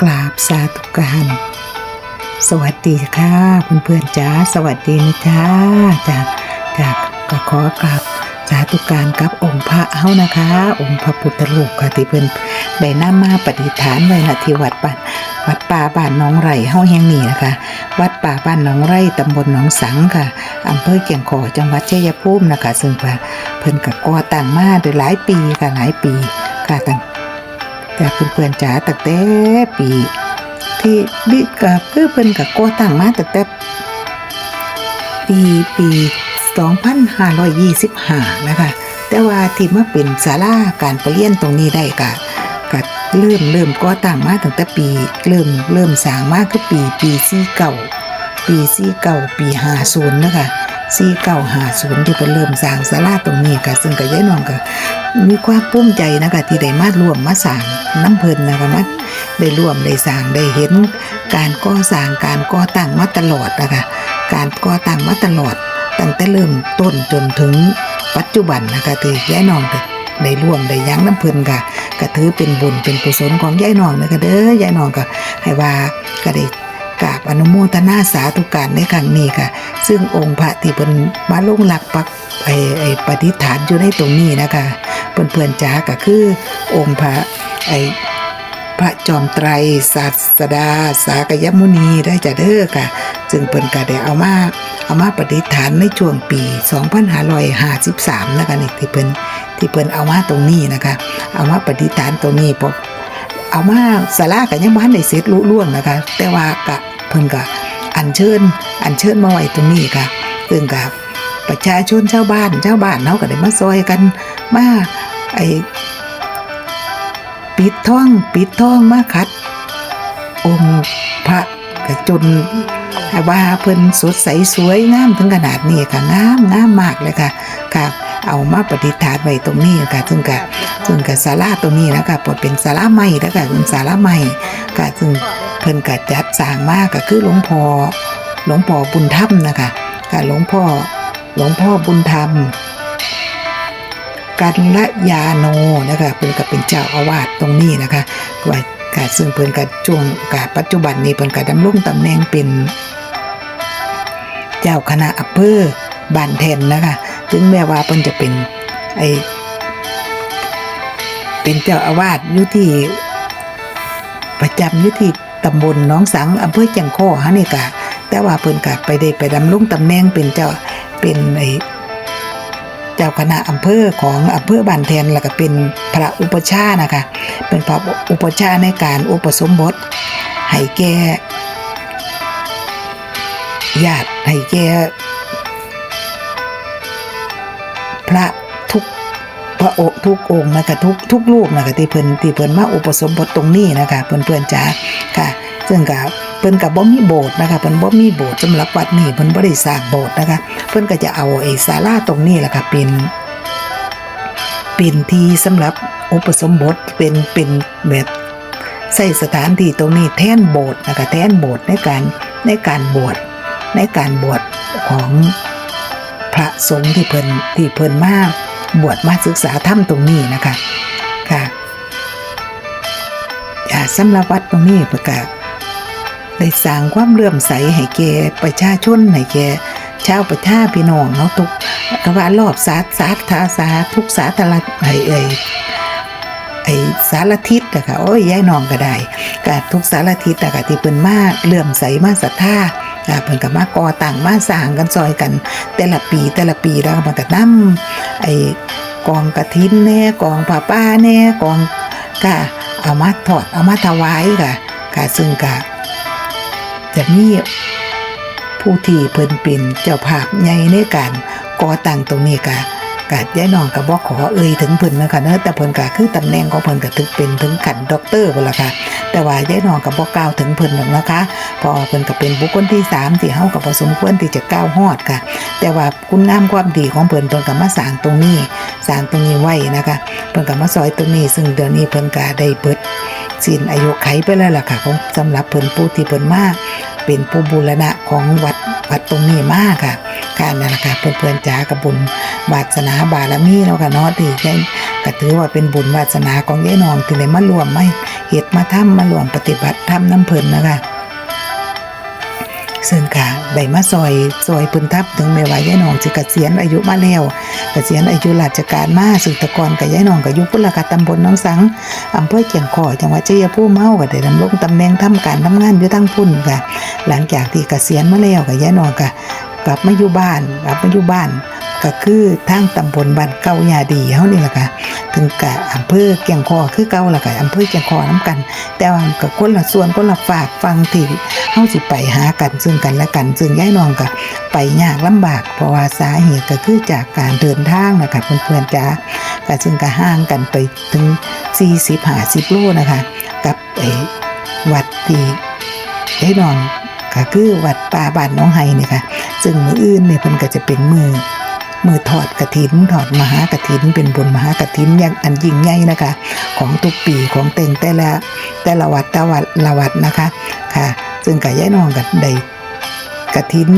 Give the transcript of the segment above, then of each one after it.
กราบสาธุการสวัสดีค่ะเพื่อนๆจ้าสวัสดีนะจ้าจากจากก็ขอกราบสาธุการกับองค์พระเฮานะคะ องค์พระพุทธรูปค่ะที่เพิ่นได้นำมาปฏิฐานไว้ณที่วัดบ้านวัดป่าบ้านน้องไร่เฮาแห่งนี้นะคะ วัดป่าบ้านหนองไร่ตำบลหนองสังค่ะอำเภอเกียงขอจังหวัดชัยภูมินะคะ ซึ่งเพิ่นก็ก่อตั้งมาได้หลายปีค่ะหลายปีค่ะตั้ง แต่เพื่อนๆจ๋าตั้งแต่ปีที่บิก็คือเพิ่อนก็ก่อตั้งมาตั้งแต่ปีปี2525นะคะแต่ว่าที่มาเป็นศาลาการประเรียนตรงนี้ได้ก็ก็เริ่มเริ่มก่อตั้งมาตั้งแต่ปี เริ่มเริ่มสร้างมาคือปีปี49ปี49ปี50นะคะ 4950ที่เพิ่นเริ่มสร้างศาลาตรงนี้ค่ะซึ่งก็ยายน้องก็มีความภูมิใจนะคะที่ได้มาร่วมมาสร้างน้ำเพลินนะคะมาได้ร่วมได้สร้างได้เห็น การก่อสร้างการก่อตั้งมาตลอดนะคะการก่อตั้งมาตลอด ตั้งแต่เริ่มต้นจนถึงปัจจุบันนะคะที่ยายน้องก็ได้ร่วมได้ยั้งน้ำเพลินค่ะก็ถือเป็นบุญเป็นกุศลของยายน้องนะคะเด้อยายน้องก็ให้ว่าก็ได้ กราบอนุโมทนาสาธุการในครั้งนี้ค่ะ ซึ่งองค์พระที่เพิ่นมาลงหลักปักไอ้ไอ้ปฏิฐานอยู่ในตรงนี้นะคะเพื่อนๆจ๋าก็คือองค์พระไอ้พระจอมไตรศาสดา สากยมุนีได้จะเด้อค่ะซึ่งเพิ่นก็ได้เอามาเอามาประดิฐานในช่วงปี 2553นะคะนี่ที่เพิ่นที่เพิ่นเอามาตรงนี้นะคะ เอามาประดิฐานตรงนี้พอ เอามาศาลาก็ยังบ่ทันได้เสร็จลุล่วงนะคะ แต่ว่าก็เพิ่นก็อัญเชิญ อัญเชิญมาไว้ตรงนี้ค่ะซึ่งก็ประชาชนชาวบ้านชาวบ้านเฮาก็ได้มาซอยกันมาไอปิดท่องปิดท่องมาคัด องค์พระก็จนว่าเพิ่นสดใสสวยงามถึงขนาดนี้ค่ะงามงามมากเลยค่ะค่ะเอามาประดิฐานไว้ตรงนี้ค่ะซึ่งก็ ซึ่งก็ศาลาตรงนี้นะคะพอเป็นศาลาใหม่แล้วก็เป็นศาลาใหม่ค่ะซึ่งเพิ่นก็จัดสร้างมากก็คือหลวงพ่อหลวงพ่อบุญธรรมนะคะค่ะหลวงพ่อหลวงพ่อบุญธรรมกันละยาโนนะคะเพิ่นก็เป็นเจ้าอาวาสตรงนี้นะคะว่าค่ะซึ่งเพิ่นก็ช่วงกปัจจุบันนี้เพิ่นก็ดำรงตำแหน่งเป็นเจ้าคณะอำเภอบ้านแทนนะคะ ถึงแม้ว่าเพิ่นจะเป็นไอ เป็นเจ้าอาวาสอยู่ที่ประจำอยู่ที่ตำบลน้องสังอำเภอจังข้อฮะนี่กะแต่ว่าเพิ่นก็ไปได้ไปดำรงตำแหน่งเป็นเจ้าเป็นไอเจ้าคณะอำเภอของอำเภอบ้านแทนแล้วก็เป็นพระอุปชานะคะ เป็นพระอุปชาในการอุปสมบทให้แก่ญาติให้แก่ ระโอทุกองค์นะคะทุกทุกรูปนะคะที่เพิ่นที่เพิ่นมาอุปสมบทตรงนี้นะคะเพื่อนๆจ๋าค่ะ ซึ่งก็เพิ่นก็บ่มีโบสถ์นะคะเพิ่นบ่มีโบสถ์สำหรับวัดนี้เพิ่นบ่ได้สร้างโบสถ์นะคะ เพิ่นก็จะเอาไอ้ศาลาตรงนี้แหละค่ะเป็นเป็นที่สำหรับอุปสมบทเป็นเป็นแบบใส่สถานที่ตรงนี้แท่นโบสถ์นะคะแท่นโบสถ์ในการในการบวชในการบวชของพระสงฆ์ที่เพิ่นที่เพิ่นมาก บวชมาศึกษาธรรมตรงนี้นะคะค่ะสำหรับวัดตรงนี้ประกาศได้สร้างความเลื่อมใสให้แกประชาชนให้แกชาวประชาพี่น้องเนาะทุกว่ารอบสาสาธาสาทุกสาธารณไอ้ไอ้ไอ้สารทิศอะค่ะโอ้ยยายนองก็ได้ก็ทุกสารทิศอะค่ะที่เพิ่นมากเลื่อมใสมาศรัทธา ค่ะเพิ่นก็มาก่อตั้งมาสร้างกันซอยกัน แต่ละปีแต่ละปีแล้วมันก็นำไอ้กองกระถินแน่กองผ้าป้าแน่กองก็เอามาถอดเอามาถวายค่ะค่ะซึ่งก็จะมีผู้ที่เพิ่นเป็นเจ้าภาพใหญ่ในการก่อตั้งตรงนี้กะ กะยายน้องก็บ่ขอเอ่ยถึงเพิ่นนะคะเนอะแต่เพิ่นก็คือตำแหน่งของเพิ่นก็ถึงเป็นถึงขันด็อกเตอร์พุ่นล่ะค่ะ แต่ว่ายายน้องก็บ่กล่าวถึงเพิ่นหรอกนะคะพราะว่าเพิ่นก็เป็นบุคคลที่สามที่เฮาก็บ่สมควรที่จะก้าวฮอดค่ะ แต่ว่าคุณงามความดีของเพิ่นเพิ่นก็มาสร้างตรงนี้สร้างตรงนี้ไว้นะคะเพิ่นก็มาซอยตรงนี้ ซึ่งเดี๋ยวนี้เพิ่นก็ได้เบิดสิ้นอายุไขไปแล้วล่ะค่ะของสำหรับเพิ่นผู้ที่เพิ่นมาเป็นผู้บูรณะของวัดวัดตรงนี้มากค่ะ การนั่นแหละค่ะเพื่อนๆจ๋ากับบุญวาสนาบารมีเนาะค่ะเนาะที่ได้ก็ถือว่าเป็นบุญวาสนาของยายนองที่ได้มารวมมาเฮ็ดมาทำมารวมปฏิบัติธรรมน้ำเพลินนะคะซึ่งค่ะได้มาซอยซอยพุนทับถึงแม้ว่ายายนองสิเกษียณอายุมาแล้วเกษียณอายุราชการมาซึ่งแตะกอนกับยายนองก็อยู่พุ่นละค่ะตำบลน้องสังอำเภอเกียงขอจังหวัดชัยภูมิเฮาก็ได้ดำรงตำแหน่งทำการทำงานอยู่ทั้งพุ่นค่ะ หลังจากที่เกษียณมาแล้วก็ยายนองก็ กลับมาอยู่บ้านกลับมาอยู่บ้าน ก็คือทางตำบลบ้านเก่ายาดีเฮานี่แหละค่ะถึงกะอำเภอเกียงคอคือเก่าละค่ะอำเภอเกียงคอน้กัน แต่ว่าก็คนละส่วนคนละฝากฟังที่เฮาสิไปหากันซึ่งกันและกันซึ่งยายนองก็ไปยากลำบาก เพราะว่าสาเหตุก็คือจากการเดินทางนะคะเพื่อนๆจ้าก็ซึ่งก็ห่างกันไปถึง40 50โลนะคะ กับไอ้วัดที่ยายนองก็คือวัดป่าบ้านหน้องไฮนี่ค่ะ ซึ่งมืออื่นเนี่ยเพิ่นก็จะเป็นมือมือถอดกระถินถอดมหากระถิน เป็นบุญมหากระถินอย่างอันยิ่งใหญ่นะคะ ของทุกปีของเต็งแต่ละแต่ละวัดแต่วัดละวัดนะคะค่ะ ซึ่งกับย่ายน้องกับได้กระถิน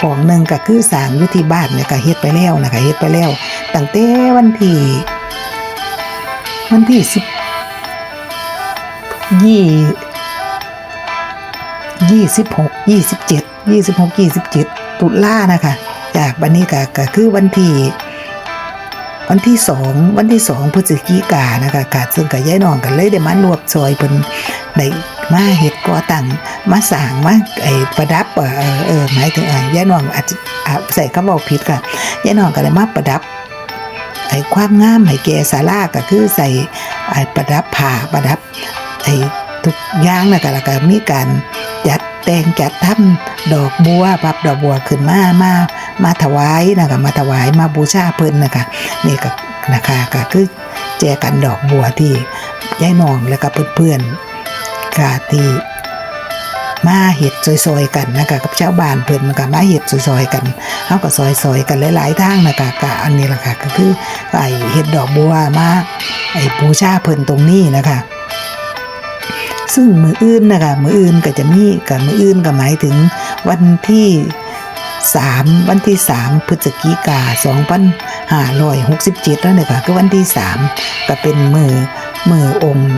ของหนึ่งก็คือสางอยู่ที่บ้านเนี่ยก็เฮ็ดไปแล้วนะคะเฮ็ดไปแล้วตั้งแต่วันที่วันที่สิบยี่ยี่สิบหกยี่สิบเจ็ด ยี่สิบหกยี่สิบเจ็ดตุลานะคะ จากบันนี้ก็ก็คือวันที่วันที่สองวันที่สองพฤศจิกายนนะคะกาซึ่งกับยายน้องกันเลยได้มารวบซอยเป็นได้มาเฮ็ดก่อตั้งมาสร้างมาไอ้ประดับเออเออหมายถึงเอ่อยายน้องอาจจะใส่คำบอกผิดค่ะยายน้องก็เลยมาประดับไอ้ความงามให้แก่ศาลาก็คือใส่ไอ้ประดับผ้าประดับไอ้ทุกอย่างนะคะแล้วก็มีการจัด แต่งจัดทำดอกบัวพับดอกบัวขึ้นมามามาถวายนะคะมาถวายมาบูชาเพิ่นนะคะนี่ก็นะคะก็คือแจกันดอกบัวที่ยายน้องแล้วก็เพื่อนๆกาที่มาเห็ดซอยๆกันนะคะกับชาวบ้านเพิ่อนมันก็มาเห็ดซอยๆกันเฮาก็ซอยๆกันหลายๆทางนะคะก็อันนี้แหละค่ะก็คือไอเห็ดดอกบัวมาไอบูชาเพิ่นตรงนี้นะคะ ซึ่งมืออื่นนะคะมืออื่นก็จะมีกับมืออื่นก็หมายถึงวันที่3วันที่ 3 พฤศจิกา2567แล้วเนี่ยค่ะคือวันที่ 3 ก็เป็นมือมือองค์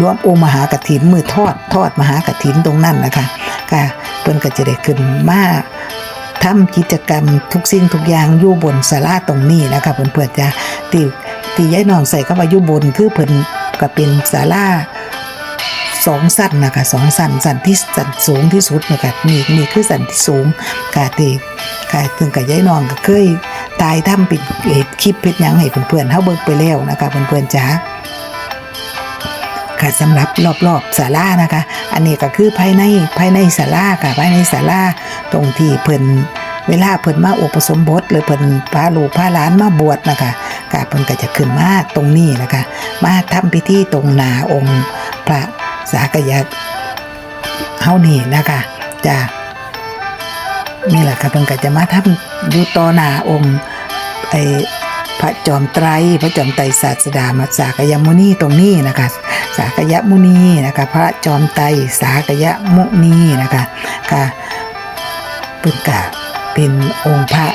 รวมองค์มหากถินมือทอดทอดมหากถินตรงนั้นนะคะค่ะเพิ่นก็จะได้ขึ้นมาทำกิจกรรมทุกสิ่งทุกอย่างอยู่บนศาลาตรงนี้นะคะเพื่อนๆจะที่ที่ยายน้องใส่เข้ามาอยู่บนคือเพิ่นก็เป็นศาลา สองสั้นนะคะสองสั้นสั้นที่สั้นสูงที่สุดนะคะนี่นี่คือสั้นที่สูงค่ะที่ค่ะถึงกับยายนองก็เคยตายทำเป็นเอ่อคลิปเพชรยังให้เพื่อนๆเฮาเบิ่งไปแล้วนะคะเพื่อนๆจ้าค่ะสำหรับรอบๆศาลานะคะ อันนี้ก็คือภายในภายในศาลาค่ะภายในศาลาตรงที่เพิ่นเวลาเพิ่นมาอุปสมบทหรือเพิ่นพาลูกพาหลานมาบวชนะคะค่ะเพิ่นก็จะขึ้นมาตรงนี้นะคะ มาทำพิธีตรงหนาองค์พระ สากยะเฮานี่นะคะจะนี่แหละค่ะเพิ่นก็จะมาทำอยู่ต่อหน้าองค์ไอพระจอมไตรพระจอมไตรศาสดามาสากยมุนีตรงนี้นะคะ สากยมุนีนะคะ พระจอมไตรสากยมุนีนะคะค่ะเพิ่นก็เป็นองค์พระ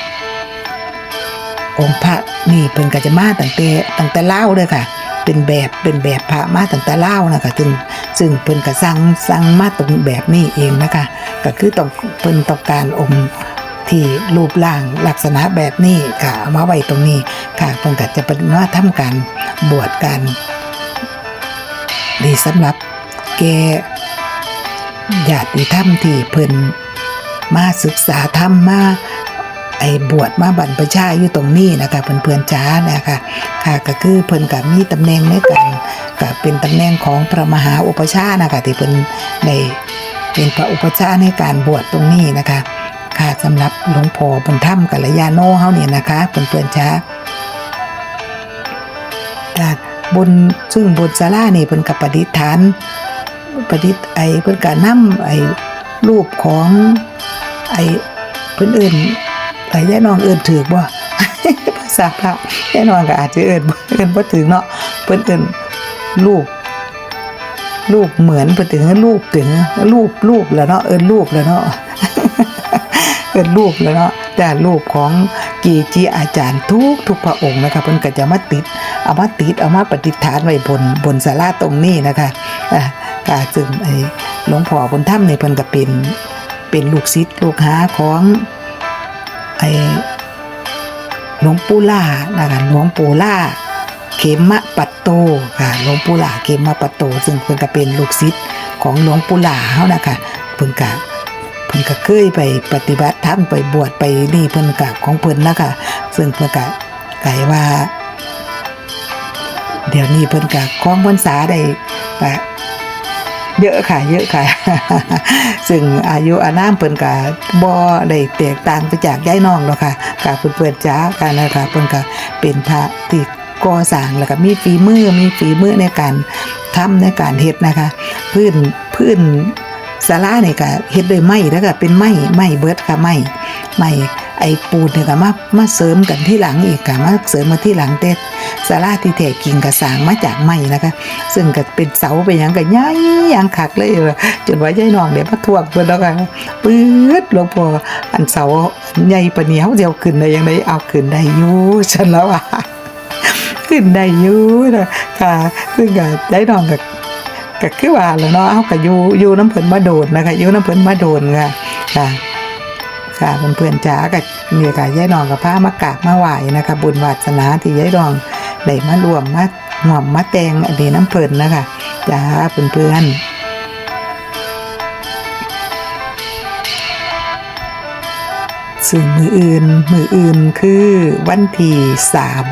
องค์พระนี่เพิ่นก็จะมาตั้งแต่ตั้งแต่เล่าเลยค่ะ เป็นแบบเป็นแบบพระมาตั้งแต่เล่านะคะซึ่งซึ่งเพิ่นก็สั่งสั่งมาตรงแบบนี้เองนะคะ ก็คือต้องเพิ่นต้องการองค์ที่รูปร่างลักษณะแบบนี้ค่ะเอามาไว้ตรงนี้ค่ะเพิ่นก็จะเป็นว่าทำการบวชกันดีสำหรับแกญาติธรรมที่เพิ่นมาศึกษาธรรมมา ไอ้บวชมาบรรพชาอยู่ตรงนี้นะคะเพื่อนๆจ้านะคะค่ะก็คือเพิ่นกับมีตำแหน่งในการก็เป็นตำแหน่งของพระมหาอุปชานะคะที่เพิ่นได้เป็นพระอุปชาในการบวชตรงนี้นะคะค่ะสำหรับหลวงพ่อบุญธรรมกัลยาโนเฮาเนี่ยนะคะเพื่อนๆจ้าค่บนซึ่งบนศาลานี่เพิ่นกับประดิษฐานประดิษฐ์ไอ้เพิ่นก็นำไอ้รูปของไอ้เพิ่นเอื่น ไอ้ย่าน้องเอื่นถือบ่ภาษาพระย่าน้องก็อาจจะเอื่นบ่เอื่นบ่ถึงเนาะเพิ่นเอื่นรูปรูปเหมือนเพิ่นถึงรูปถึงรูปรูปแล้วเนาะเอิ้นรูปแล้วเนาะเอิ้นรูปแล้วเนาะแต่รูปของกีจีอาจารย์ทุกทุกพระองค์นะคะเพิ่นก็จะมาติดเอามาติดเอามาประดิฐานไว้บนบนศาลาตรงนี้นะคะอะก็ซึ่งไอ้หลวงพ่อบนถ้ำในเพิ่นก็เป็นเป็นลูกศิษย์ลูกหาของ ไอ้หลวงปู่ล่านะคะหลวงปู่ล่าเขมะปัตโตค่ะหลวงปู่หลาเขมะปัตโต ซึ่งเพิ่นก็เป็นลูกศิษย์ของหลวงปู่หลาเฮานะคะเพิ่นก็เพิ่นก็เคยไปปฏิบัติธรรมไปบวชไปนี่เพิ่นก็ของเพิ่นนะคะซึ่งเพิ่นก็ไกว่า เดี๋ยวนี้เพิ่นก็คล้องพรรษาได้ก็ เยอะค่ะ เยอะค่ะ ซึ่งอายุอานามเพิ่นก็บ่ได้แตกต่างไปจากยายน้องหรอกค่ะกับเพื่อนจ้ากันนะคะเพิ่นก็เป็นพระที่ก่อสร้างแล้วก็มีฝีมือมีฝีมือในการทำในการเฮ็ดนะคะ พื้นพื้นศาลาเนี่ยก็เฮ็ดด้วยไม้แล้วก็เป็นไม้ไม้เบิดค่ะไม้ไม้ไอ้ปูนเนี่ยก็มามาเสริมกันที่หลังอีกค่ะมาเสริมมาที่หลังแต่ ศาลาที่แท้จริงก็สางมาจากไม้นะคะ ซึ่งก็เป็นเสาไปยังก็ใหญ่อย่างคักเลยว่าจนว่ายายน้องเดี๋ยวมาทวงเพิ่นแล้วกันปื๊ดหลวงพ่ออันเสาใหญ่ปานนี้เฮาสิเอาขึ้นได้ยังไงเอาขึ้นได้อยู่ฉันแล้วว่าขึ้นได้อยู่นะค่ะ ซึ่งก็ยายน้องก็ก็คือว่าแล้วเนาะเฮาก็อยู่อยู่น้ำเพิ่นมาโดนนะคะยูน้ำเพิ่นมาโดนค่ะค่ะค่ะเพื่อนๆจ๋ากับเนี่ยค่ะยายนองกับพามากราบมาไหวนะคะ บุญวาสนาที่ยายนอง ได้มารวมมาหอมมาแตงอันนี้น้ำเพลินนะคะจ้าเพื่อนๆซึ่งมืออื่น มืออื่นคือวันที่สาม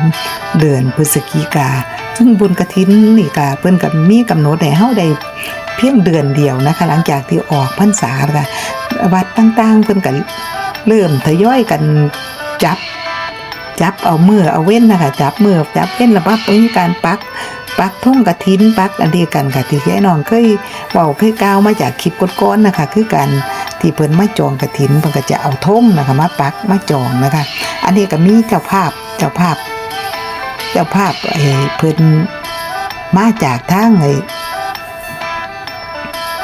เดือนพฤศจิกา ซึ่งบุญกระถินนี่ค่ะเพื่อนกับมีกำหนดให้เฮาได้เพียงเดือนเดียวนะคะ หลังจากที่ออกพรรษาค่ะวัดต่างๆ เพิ่นก็เริ่มทยอยกันจับ จับเอาเมื่อเอาเว้นนะคะจับเมื่อจับเว้นแล้วปั๊บมีการปักปักทุ่งกระถินปักอันเดียวกันค่ะที่แค่น้องเคยเว้าเคยกล่าวมาจากคลิปก้อนๆนะคะ คือการที่เพิ่นมาจองกระถินเพิ่นก็จะเอาธงนะคะมาปักมาจองนะคะ อันนี้ก็มีเจ้าภาพเจ้าภาพ เจ้าภาพไอ้เพิ่นมาจากทางไอ้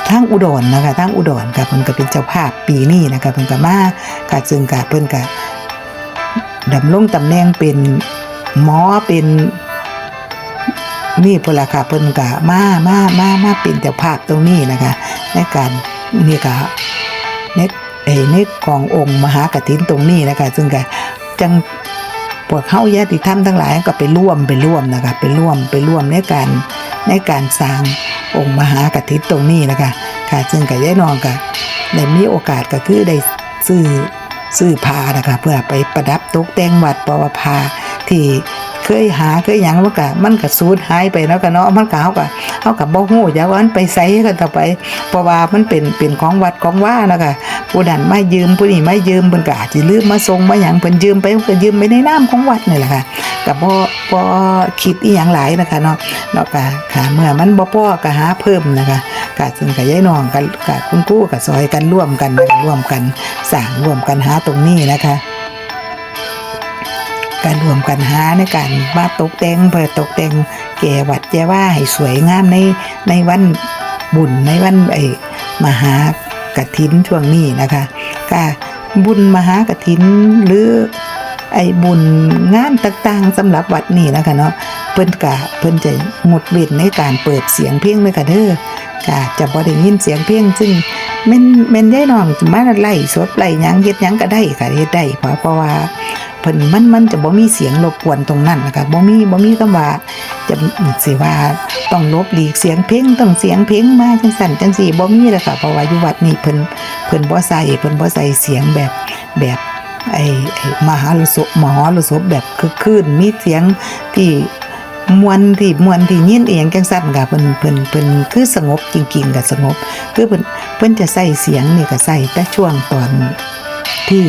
ทางอุดรนะคะทางอุดรค่ะเพิ่นก็เป็นเจ้าภาพปีนี้นะคะเพิ่นก็มาค่ะซึ่งก็เพิ่นก็ ดำรงตำแหน่งเป็นหมอเป็นนี่พละค่ะเพิ่นก็มามามามาเป็นเจ้าภาพตรงนี้นะคะในการนี่ก็ในเอ้ในขององค์มหากฐินตรงนี้นะคะ ซึ่งก็จังพวกเฮาญาติธรรมทั้งหลายก็ไปร่วมไปร่วมนะคะไปร่วมไปร่วมในการในการสร้างองค์มหากฐินตรงนี้นะคะค่ะซึ่งกับยายนองก็ได้มีโอกาสก็คือได้ซื้อซื้อพานะคะเพื่อไปประดับ ตกแต่งวัดปวพาที่เคยหาเคยหยังมันก็มันก็สูญหายไปเนาะก็เนาะมันก็เฮาก็เฮาก็บ่ฮู้จักว่ามันไปไสกันต่อไปเพราะว่ามันเป็นเป็นของวัดของว่านะคะผู้นั้นมายืมผู้นี้มายืมเพิ่นก็อาจสิลืมมาส่งมาหยังเพิ่นยืมไปเพิ่นก็ยืมไปในนาของวัดนี่แหละค่ะก็บ่บ่คิดอีหยังหลายนะคะเนาะเนาะก็ค่ะเมื่อมันบ่พอก็หาเพิ่มนะคะก็ซึ่งกับยายน้องกับกับคุณครูก็ซอยกันร่วมกันนะคะร่วมกันสร้างร่วมกันหาตรงนี้นะคะ การรวมกันหาในการมาตกแต่งเพื่อตกแต่งแก่วัดแก่ว่าให้สวยงามในในวันบุญในวันไอ้มหากฐินช่วงนี้นะคะก็บุญมหากฐินหรือไอ้บุญงานต่างๆสำหรับวัดนี้นะคะเนาะเพิ่นกะเพิ่นจะหมดเวทในการเปิดเสียงเพลงเลยค่ะเด้อกะจะบ่ได้ยินเสียงเพลงซึ่งแม่นแม่นยายน้องจะมาไล่สดไล่ยังเฮ็ดยังก็ได้ค่ะเฮ็ดได้เพราะเพราะว่า เพิ่นมันมันจะบ่มีเสียงรบกวนตรงนั้นนะคะบ่มีบ่มีคำว่าจะสิว่าต้องลบหลีกเสียงเพลงต้องเสียงเพลงมาจังซั่นจังซี่บ่มีเลยค่ะเพราะว่าอยู่วัดนี้เพิ่นเพิ่นบ่ใส่เพิ่นบ่ใส่เสียงแบบแบบไอ้ไอ้มหาลสพมหาลสพแบบคึกคืนมีเสียงที่มวนที่มวนที่ยินเอียงจังซั่นค่ะเพิ่นเพิ่นเพิ่นคือสงบจริงๆก็สงบ คือเพิ่นเพิ่นจะใส่เสียงนี่ก็ใส่แต่ช่วงตอนที่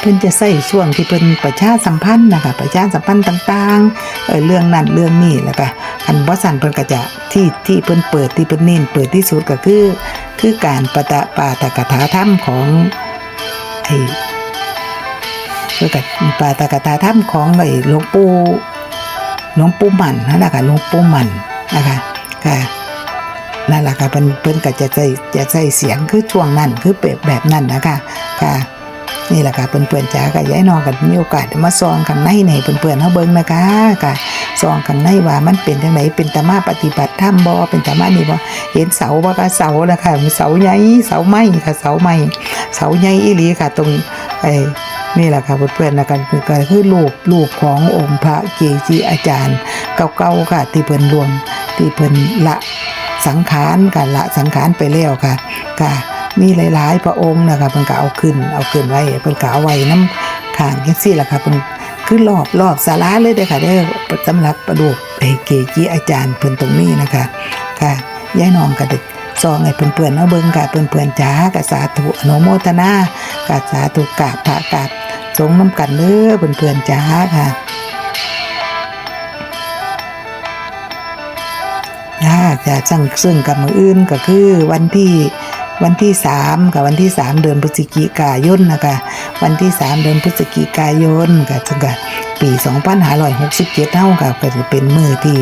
เพิ่นจะใส่ช่วงที่เพิ่นประชาสัมพันธ์นะคะประชาสัมพันธ์ต่างๆเรื่องนั้นเรื่องนี้แล้วก็คันบ่สั่นเพิ่นก็จะที่ที่เพิ่นเปิดที่เพิ่นเน้นเปิดที่สุดก็คือ คือการปะตะปาตกถาธรรมของไอ้เพื่อกับปาตกถาธรรมของไอ้หลวงปู่หลวงปู่หมันนั่นแหละค่ะหลวงปู่หมันนะคะค่ะนั่นแหละค่ะเพิ่นเพิ่นก็จะใส่จะใส่เสียงคือช่วงนั้นคือแบบแบบนั้นนะคะค่ะ นี่แหละค่ะเพื่อนๆจ๋ากับย้ายน้องกันมีโอกาสมาซองข้างในในเพื่อนๆเฮาเบิ่งนะคะค่ะซองข้างในว่ามันเป็นจังไดเป็นตามาปฏิบัติธรรมบ่เป็นตามานี่บ่เห็นเสาบ่คะเสานะคะเสาใหญ่เสาไม้ค่ะเสาไม้เสาใหญ่อีหลีค่ะ ตรงไอ้นี่แหละค่ะเพื่อนๆนะกันก็คือรูปรูปขององค์พระเกจิอาจารย์เก่าๆค่ะ ที่เพิ่นรวมที่เพิ่นละสังขารกันละสังขารไปแล้วค่ะค่ะ มีหลาย ๆ พระองค์นะคะเพิ่นก็เอาขึ้น เอาขึ้นไว้เพิ่นก็เอาไว้น้ำข้างจังซี่ล่ะค่ะเพิ่นคือรอบรอบศาลาเลยเด้อค่ะเด้อสำหรับประดูกไอเกจิอาจารย์เพิ่นตรงนี้นะคะ ค่ะยายน้องก็ได้ซองให้เพื่อนๆเนาะเบิ่งค่ะเพื่อนๆจ๋าก็สาธุอนุโมทนากสาธุกราบพระกราบสงน้ำกันเด้อเพื่อนๆจ๋าค่ะถ้าจะสั่งซึ่งกับมืออื่นก็คือวันที่ วันที่สามกับวันที่สามเดือนพฤศจิกายนนะคะวันที่สามเดือนพฤศจิกายนก็ซึ่งกับปี2567เท่ากับก็จะเป็นมือที่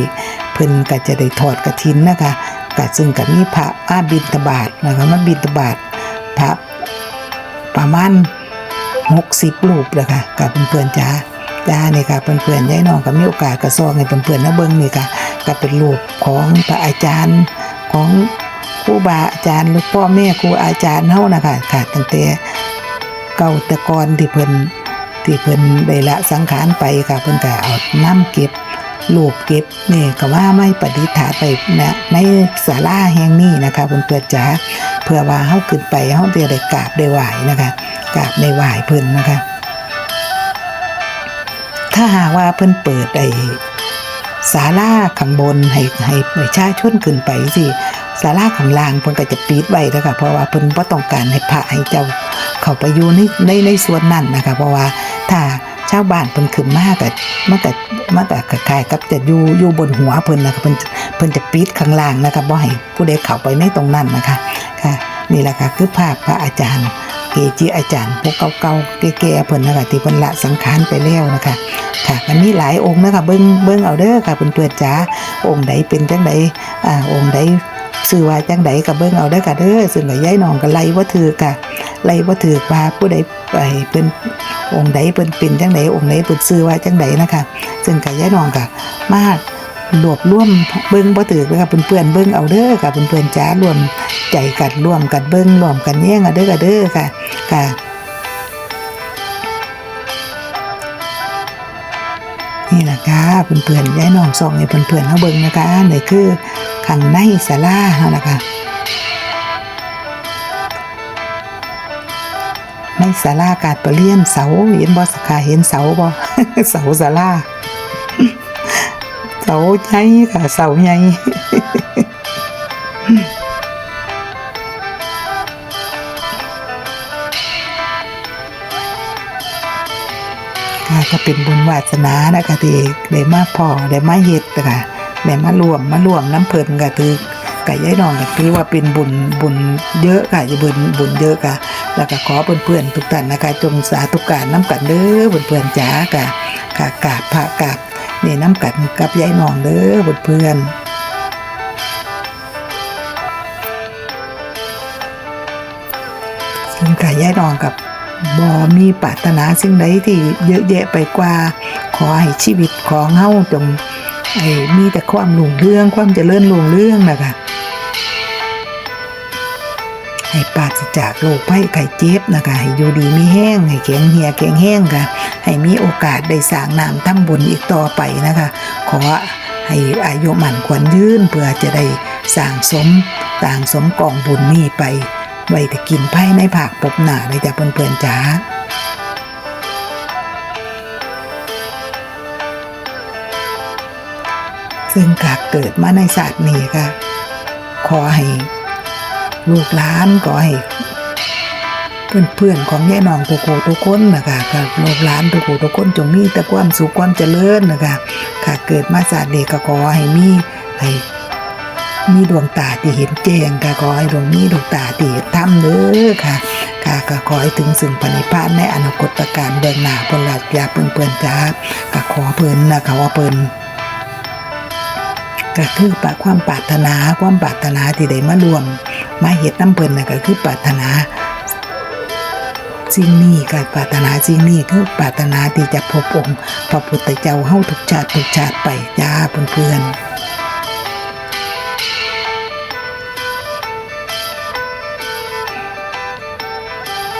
เพิ่นก็จะได้ถอดกระถินนะคะก็ซึ่งกับมีพระอาบิณฑบาตนะคะมาบิณฑบาตพระประมาณ60รูปเลยค่ะกับเพื่อนๆจ้าจ้าเนี่ยค่ะเพื่อนๆยายน้องก็มีโอกาสก็ซองให้เพื่อนๆนะเบิ่งนี่ค่ะก็เป็นรูปของพระอาจารย์ของ ครูบาอาจารย์หรือพ่อแม่ครูอาจารย์เฮานะคะค่ะตั้งแต่เก่าตะกอนที่เพิ่นที่เพิ่นได้ละสังขารไปค่ะเพิ่นก็เอาน้ำเก็บรูปเก็บนี่ก็ว่าไม่ประดิฐานไปนะในศาลาแห่งนี้นะคะเพิ่นเพื่อจ๋าเพื่อว่าเฮาขึ้นไปเฮาจะได้กราบได้ไหว้นะคะกราบได้ไหว้เพิ่นนะคะ ถ้าหากว่าเพิ่นเปิดไอ้ศาลาข้างบนให้ให้ประชาชนขึ้นไปสิ ศาลาข้างล่างเพิ่นก็จะปิดไว้แล้วค่ะเพราะว่าเพิ่นบ่ต้องการให้พระให้เจ้าเข้าไปอยู่ในในในส่วนนั้นนะคะ เพราะว่าถ้าชาวบ้านเพิ่นขึ้นมาก็มันก็มันก็คล้ายๆกับจะอยู่อยู่บนหัวเพิ่นนะคะเพิ่นเพิ่นจะปิดข้างล่างนะคะบ่ให้ผู้ใดเข้าไปในตรงนั้นนะคะค่ะนี่แหละค่ะคือภาพพระอาจารย์ เกจิอาจารย์พวกเก่าๆแก่ๆเพิ่นนะคะที่เพิ่นละสังขารไปแล้วนะคะค่ะมันมีหลายองค์นะคะเบิ้งเบิ้งเอาเด้อค่ะเพื่อนๆจ๋าองค์ใดเป็นจังใดอ่าองค์ใด ชื่อว่าจังใดก็เบิ้งเอาเด้อค่ะเด้อซึ่งก็ย้ายน้องก็ไล่บ่ถือค่ะไล่บ่ถือว่าผู้ใดไปเป็นองค์ใดเพิ่นเป็นจังใดองค์ใดเพิ่นชื่อว่าจังใดนะคะซึ่งก็ย้ายน้องก็มากรวบรวมเบิ้งบ่ถือเลยค่ะเพื่อนๆเบิ้งเอาเด้อค่ะเพื่อนๆจ๋ารวมใจกันร่วมกันเบิ้งร่วมกันแย่งเอาเด้อค่ะเด้อค่ะค่ะนี่แหละค่ะเพื่อนๆย้ายน้องส่องให้เพื่อนๆเขาเบิ่งนะคะนี่คือ ข้างในศาลาเฮานะค่ะในศาลาการประเรียนเสาเห็นบ่สกาเห็นเสาบ่เสาศาลาเสาใหญ่ค่ะเสาใหญ่ค่ะก็เป็นบุญวาสนานะคะที่ได้มาพ่อได้มาเฮ็ดนะคะ ได้มารวมมารวมน้ำเพิ่นก็ถือก็ยายน้องก็ถือว่าเป็นบุญบุญเยอะค่ะอย่าบุญบุญเยอะค่ะ แล้วก็ขอเพื่อนๆทุกท่านนะคะจงสาธุการน้ำกันเด้อเพื่อนๆจ๋าค่ะค่ะกราบพระกราบนี่น้ำกันกับยายน้องเด้อเพื่อนๆซึ่งกายายน้องกับบ่มีปรารถนาสิ่งใดที่เยอะแยะไปกว่า ขอให้ชีวิตของเฮาจง ไอ้มีแต่ความรุ่งเรื่องความเจริญรุ่งเรื่องนะคะให้ปราศจากโรคภัยไข้เจ็บนะคะให้อยู่ดีไมีแห้งให้แข็งเหี่ยแข็งแห้งค่ะให้มีโอกาสได้สร้างน้ำทำบุญอีกต่อไปนะคะ ขอให้อายุหมันขวัญยืนเพื่อจะได้สร้างสมสร้างสมกองบุญนี้ไปไว้แต่กินไผ่ในผักปบหนาเลยจ้ะเพื่อนๆจ๋า ซึ่งกากเกิดมาในศาสตร์นี้ค่ะ ขอให้ลูกหลานขอให้เพื่อนๆของแย่น้องทุกคนทุกคนนะคะกับลูกหลานทุกคนทุกคนจงมีแต่ความสุขความเจริญนะคะค่ะเกิดมาศาสตร์นี้ก็ขอให้มีให้มีดวงตาที่เห็นแจ้งก็ขอให้ดวงมีดวงตาที่เห็นธรรมเด้อค่ะค่ะก็ขอให้ถึงสิ่งปณิพานในอนาคตการเบื้องหน้าพลักยาเพิ่นเพิ่นจ้าก็ขอเพิ่นนะคะว่าเพิ่น ก็คือปะความปรารถนาความปรารถนาที่ได้มารวม มาเฮ็ดน้ำเพิ่นน่ะก็คือปรารถนาสิ่งนี้ก็ปรารถนาสิ่งนี้คือปรารถนาที่จะพบองค์พระพุทธเจ้าเฮาทุกชาติทุกชาติไปจ้าเพื่อนๆ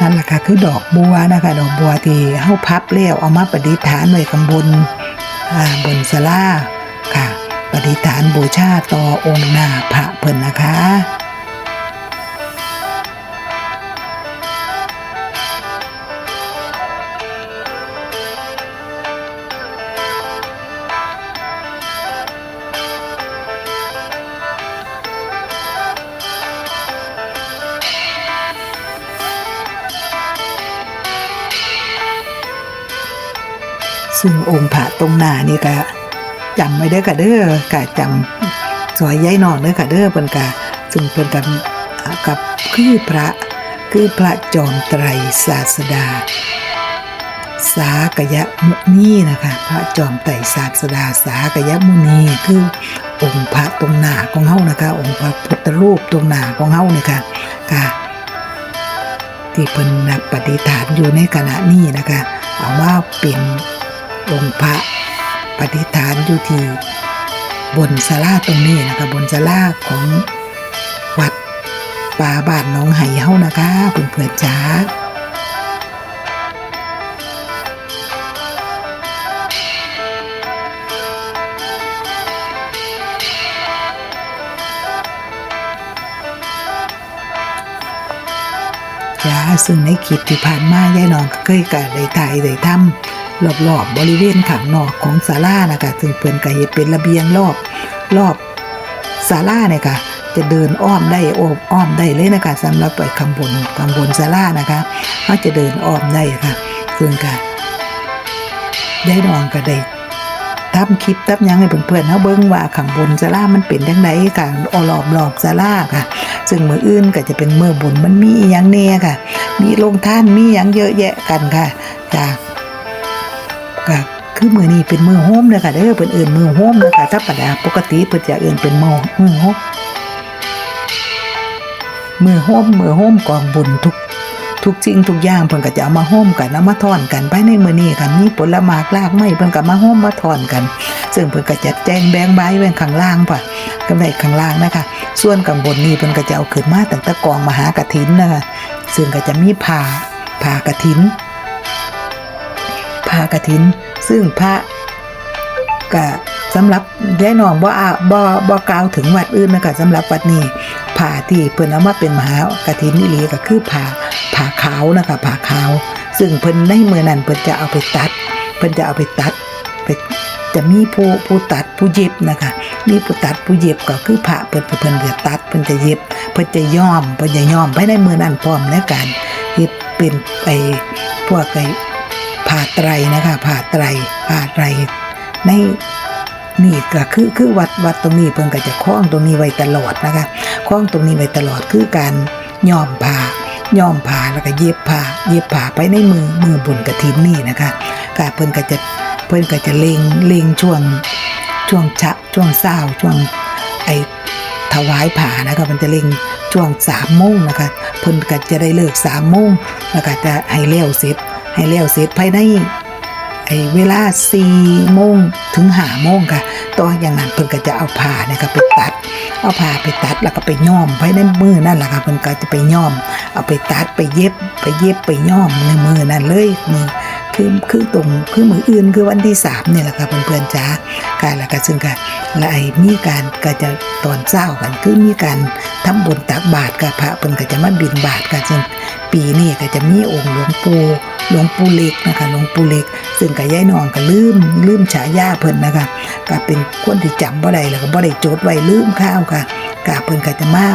นั่นแหละค่ะคือดอกบัวนะคะดอกบัวที่เฮาพับแล้วเอามาประดิษฐานไว้ข้างบนบนศาลาค่ะ ประดิฐานบูชาต่อองค์หน้าพระเพิ่นนะคะซึ่งองค์พระตรงหน้านี่ก็ จำไว้เด้อค่ะเด้อกะจำสวยย้ายนองเด้อค่ะเด้อเพิ่นกะซึ่งเพิ่นกับกับคือพระคือพระจอมไตรศาสดา สากยมุนีนะคะพระจอมไตรศาสดา สากยมุนีคือองค์พระตรงหน้าของเฮานะคะ องค์พระพุทธรูปตรงหน้าของเฮานี่ค่ะค่ะที่เพิ่นนักปฏิฐานอยู่ในขณะนี้นะคะเอาว่าเป็นองค์พระ ปฏิฐานอยู่ที่บนศาลาตรงนี้นะคะ บนศาลาของวัดป่าบ้านน้องไห่เฮานะคะเพื่อนๆจ้า จ้าซึ่งในคลิปที่ผ่านมายายน้องก็เคยกะได้ถ่ายได้ทำรอบๆบบริเวณข้างนอกของศาลานะคะซึ่งเพิ่นก็เฮ็ดเป็นระเบียงรอบรอบศาลาเนี่ยค่ะจะเดินอ้อมได้โอบอ้อมได้เลยนะคะสำหรับไปข้างบนข้างบนศาลานะคะเขาจะเดินอ้อมได้ค่ะ ซึ่งก็ยายน้องก็ได้ทำคลิปทับยังให้เพื่อนๆเขาเบิ่งว่าข้างบนศาลามันเป็นจังไดการออรอบรอบศาลาค่ะ ซึ่งมืออื่นก็จะเป็นมือบุญมันมีอหยังแน่ค่ะ มีโรงท่านมีอย่างเยอะแยะกันค่ะจ้าก็คือมือนี้เป็นมือโฮมเลยค่ะเด้อเป็นอื่นมือโฮมเลยค่ะธรรมดาปกติเพิ่นจะเอื่นเป็นมือมือโฮมมือโฮมมือโฮมกองบุญทุก ทุกสิ่งทุกอย่างเพิ่นก็จะเอามาโฮมกันเอามาทอนกันภายในมื้อนี้ค่ะมีผลไม้รากไม้เพิ่นก็มาโฮมมาทอนกัน ซึ่งเพิ่นก็จัดแจงแบงใบไว้ข้างล่างป่ะก็ไว้ข้างล่างนะคะ ส่วนข้างบนนี้เพิ่นก็จะเอาขึ้นมาตั้งแต่กองมหากฐินนะคะซึ่งก็จะมีผ้าผ้ากฐินผ้ากฐิน ซึ่งพระก็สำหรับยายน้องบ่อาบ่บ่กล่าวถึงวัดอื่นนะคะสำหรับวัดนี้ผ้าที่เพิ่นเอามาเป็นมหากฐินนี่หลีก็คือผ้า ผ้าขาวนะคะผ้าขาว ซึ่งเพิ่นในเมื่อนั้นเพิ่นจะเอาไปตัด เพิ่นจะเอาไปตัดไปจะมีผู้ผู้ตัดผู้เย็บนะคะ มีผู้ตัดผู้เย็บก็คือผ้าเพิ่นเพิ่นจะตัดเพิ่นจะเย็บ เพิ่นจะย้อมเพิ่นจะย้อมภายในมือนั้นพร้อมในการเฮ็ดเป็นไปพวกไอ้ผ้าไตรนะคะผ้าไตรผ้าไตรในนี่ก็คือคือวัดวัดตรงนี้เพิ่นก็จะคล้องตรงนี้ไว้ตลอดนะคะคล้องตรงนี้ไว้ตลอดคือการย้อมผ้า ย้อมผ้าแล้วก็เย็บผ้าเย็บผ้าไปในมือมือบุญกฐินนี่นะคะก็เพิ่นก็จะเพิ่นก็จะเลงเลงช่วงช่วงชะช่วงเศร้าช่วงไอถวายผ่านะคะมันจะเล็งช่วงสามโมงนะคะเพิ่นก็จะได้เลิกสามโมงแล้วก็จะให้เลี้ยวเสร็จ ให้เลี้ยวเสร็จภายในไอ้เวลาสี่โมงถึงห้าโมงค่ะต่ออย่างนั้นเพิ่นก็จะเอาผ้านี่ยค่ะไปตัด เอาผ้าไปตัดแล้วก็ไปย้อมไว้ในมือนั่นแหละค่ะเพิ่นก็จะไปย้อม เอาไปตัดไปเย็บไปเย็บไปย้อมในมือนั่นเลยมือ คือคือตรงคือมืออื่นคือวันที่สามเนี่ยแหละค่ะเพื่อนๆจ้าการล้วก็ซึ่งก็และไอ้มีการก็จะตอนเช้ากันคือมีการทำบุญตักบาตรกับพระเพิ่นก็จะมาบิณฑบาตกันซึ่งปีนี้ก็จะมีองค์หลวงปู่หลวงปู่เล็กนะคะหลวงปู่เล็ก ซึ่งก็ย้ายนองก็ลืมลืมฉายาเพิ่นนะคะก็เป็นคนที่จำบ่ได้แล้วก็บ่ได้จดไว้ลืมข้าวค่ะกาเพิ่นก็จะมา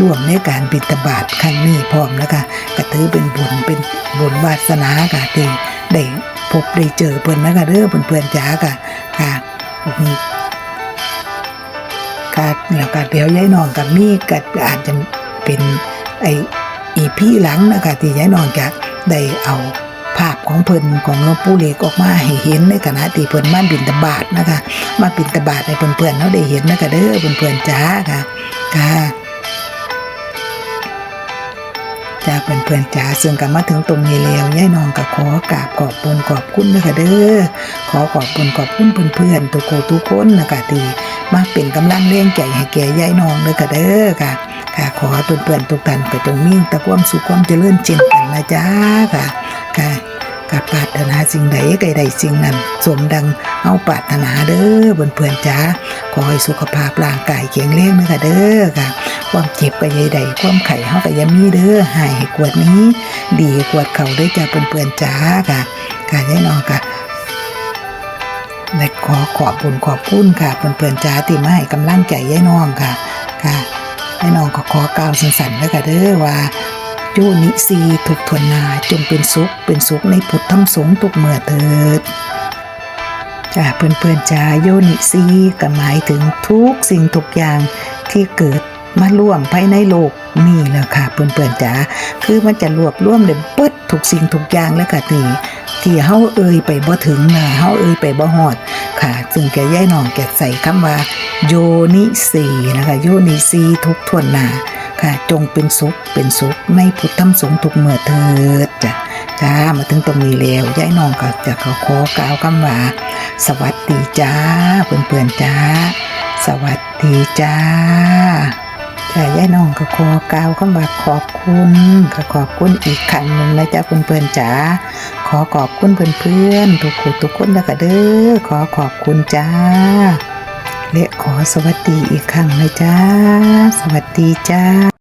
ร่วมในการบิณฑบาตครั้งนี้พร้อมนะคะก็ถือเป็นบุญเป็นบุญวาสนาค่ะที่ ได้พบได้เจอเพิ่อนนะคะเด้อเพื่อนๆจ๋าค่ะค่ะอืมค่ะแล้วก็เดี๋ยวยายนองกับมีก็อาจจะเป็นไออีพี่หลังนะคะที่ยายนองจะได้เอาภาพของเพิ่นของหลวงปู่เล็กออกมาให้เห็นในขณะที่เพิ่นมาบิณฑบาตนะคะ มาบิณฑบาตให้เพื่อนๆเขาได้เห็นนะคะเด้อเพื่อนๆจ้าค่ะค่ะ จ้าเพื่อนๆจ้าซึ่งก็มาถึงตรงนี้แล้วย่ายนองก็ขอกราบขอบคุญขอบคุณนะคะเด้อขอขอบคุณขอบคุณเพื่อนๆทุกคนทุกคนนะคะที่มาเป็นกำลังเลี้ยงใจให้แก่ย่ายนองเลยค่ะเด้อค่ะค่ะขอเพื่อนๆทุกท่านก็จงมีแต่ความสุขความเจริญเช่นกันนะจ้าค่ะค่ะ กับปรารถนาสิ่งใดใดใดสิ่งนั้น สมดังเอาปรารถนาเด้อเพื่อนๆจ้าขอให้สุขภาพร่างกายแข็งแรงนะคะเด้อค่ะ ความเจ็บก็อยใดความไข่เฮาก็อยามีเด้อหายให้กวดนี้ ดีกวดเขาได้อจ้าเพื่อนๆจ้าค่ะค่ะยายน้องค่ะและขอขอบคุญขอบคุณค่ะเพื่อนๆจ้าที่มาให้กำลังใจยายน้องค่ะค่ะยายน้องก็ขอกล่าวสั้นๆแล้วก็เด้อว่า โยนิซีทุกทนนาจงเป็นสุข เป็นสุขในพุทธธรรมสงฆ์ทุกเมื่อเถิดจ้าเพื่อนๆจ้าโยนิซีก็หมายถึงทุกสิ่งทุกอย่างที่เกิดมาร่วมภายในโลกนี่แหละค่ะเพื่อนๆจ้าคือมันจะรวบรวมเลยเปิดทุกสิ่งทุกอย่างแล้วก็ที่ที่เฮาเอ่ยไปบ่ถึงนะเฮาเอ่ยไปบ่ฮอดค่ะ ซึ่งแกย่ายน้องแกใส่คำว่า โยนิซีนะคะ โยนิซีทุกทวนหนา ค่ะ จงเป็นสุขเป็นสุขในพุทธธรรมสงฆ์ทุกเมื่อเถิดจ้ะจ้ามาถึงตรงนี้แล้วยายน้องก็จะขอขอกล่าวคำว่า สวัสดีจ้าเพื่อนๆจ้า สวัสดีจ้าจ้าย่าน้องก็ขอกล่าวคำว่าขอบคุณก็ขอบคุณอีกครั้งหนึ่งนะจ้าเพื่อนๆจ้าขอขอบคุณเพื่อนๆทุกคนทุกคนนะก็เด้อขอขอบคุณจ้าและขอสวัสดีอีกครั้งนะจ้า สวัสดีจ้า